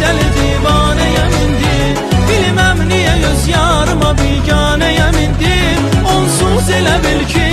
deli divaneye mindim Bilmem niye yüz yarıma biganeye mindim Onsuz elə bil ki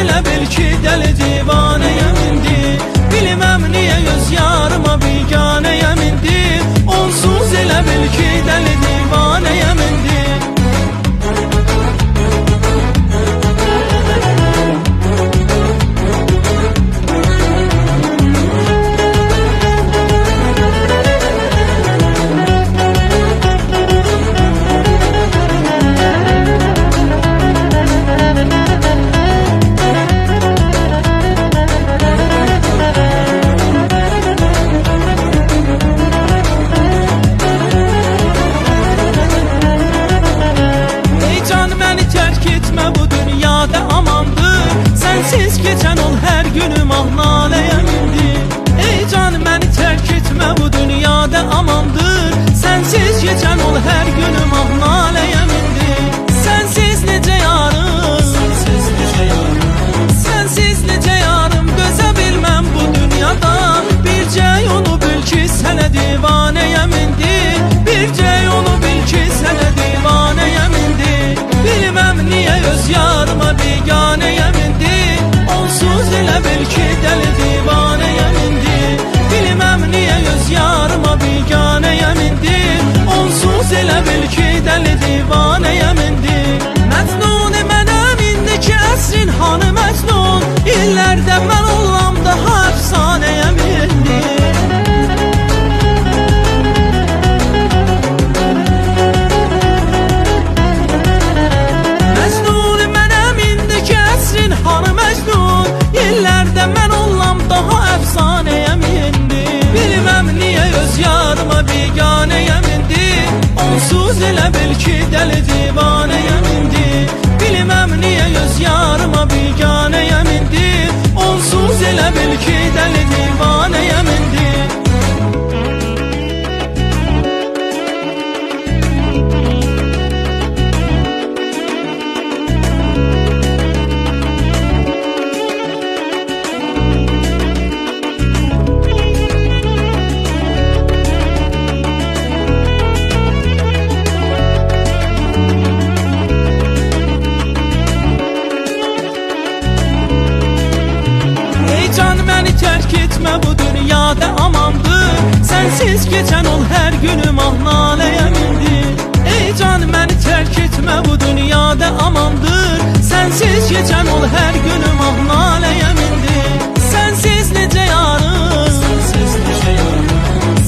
elə bil ki dəli divanəyəm indi Bilməm niyə öz yarıma biganəyəm indi Onsuz elə bil ki dəli divanəyəm belki deli divaneye mindi Bilmem niye göz yağı که دل دیوانه ام. Sensiz geçen ol her günüm ah naleyemdi Ey can beni terk etme bu dünyada amandır. Sensiz geçen ol her günüm ah naleyemdi Sensiz nice yarım Sensiz nice yarım.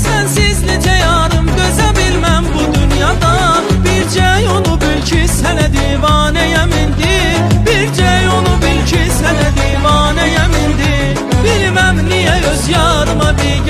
Sensiz nice yarım gözebilmem bu dünyada. Birce yolu bil ki sene divaneyem indi Birce yolu bil ki sene divaneyem indi Bilmem niye öz yarıma bir